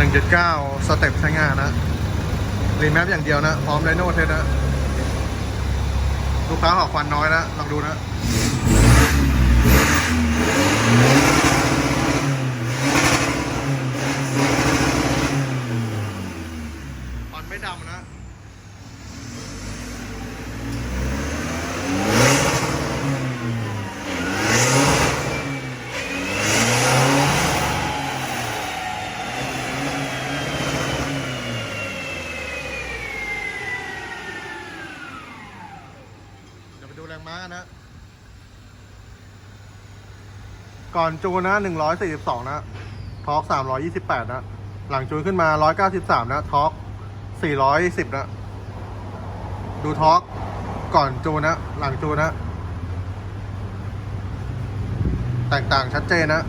1.9 สเต็ปใช้งานนะรีแมปอย่างเดียวนะ พร้อมไดโนเทสนะ ลูกค้าหอกควันน้อยนะ ลองดูนะควันไม่ดำนะ ดูแรงม้านะ ก่อนจูนนะหนึ่งร้อยสี่สิบสองนะทอกสามร้อยยี่สิบแปดนะ หลังจูนขึ้นมาร้อยเก้าสิบสามนะทอกสี่ร้อยสิบนะ ดูทอกก่อนจูนนะ หลังจูนนะ แตกต่างชัดเจนนะ